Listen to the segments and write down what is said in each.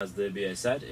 as the BA said.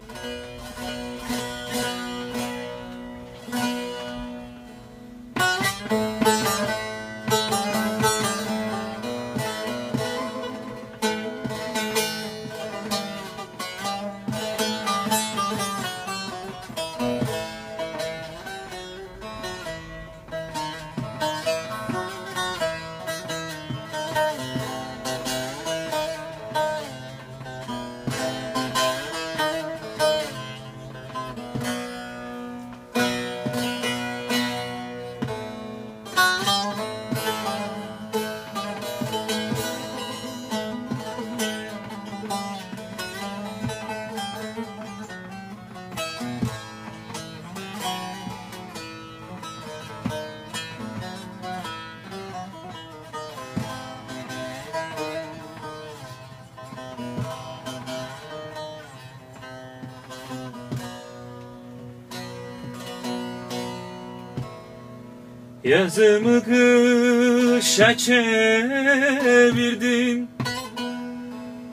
Yazımı kışa çevirdin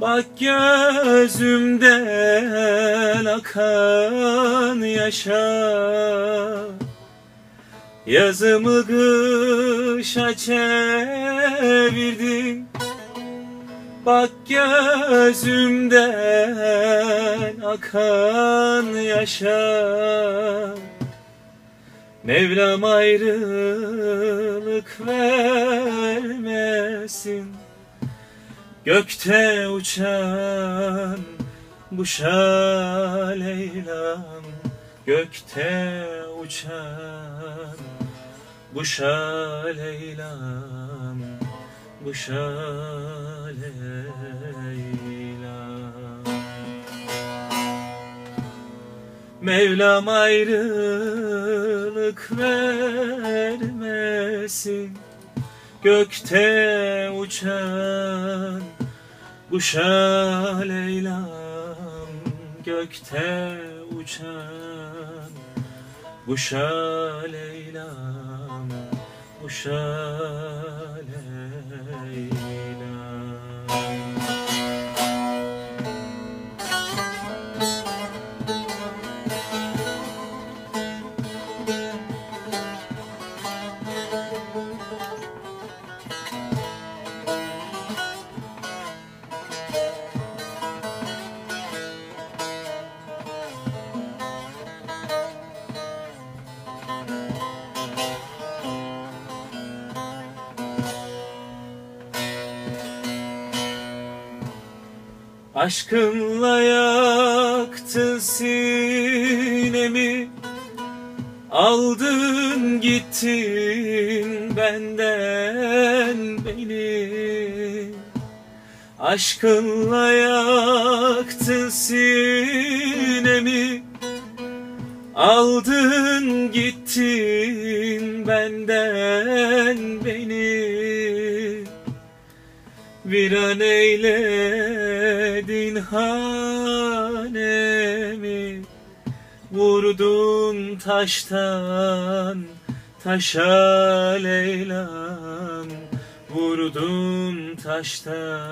Bak gözümden akan yaşa. Yazımı kışa çevirdin Bak gözümden akan yaşa Mevlam ayrılık vermesin. Gökte uçan kuşa Leyla'm Gökte uçan kuşa Leyla'm Kuşa Leyla'm Mevlam ayrılık vermesin. Gökte uçan kuşa Leyla'm Gökte uçan kuşa Leyla'm Kuşa Leyla'm Aşkınla yaktın sinemi. Aldın gittin benden beni. Aşkınla yaktın sinemi. Aldın gittin benden beni Viran eyledin hanemi. Vurdun taştan taşa Leyla'm. Vurdun taştan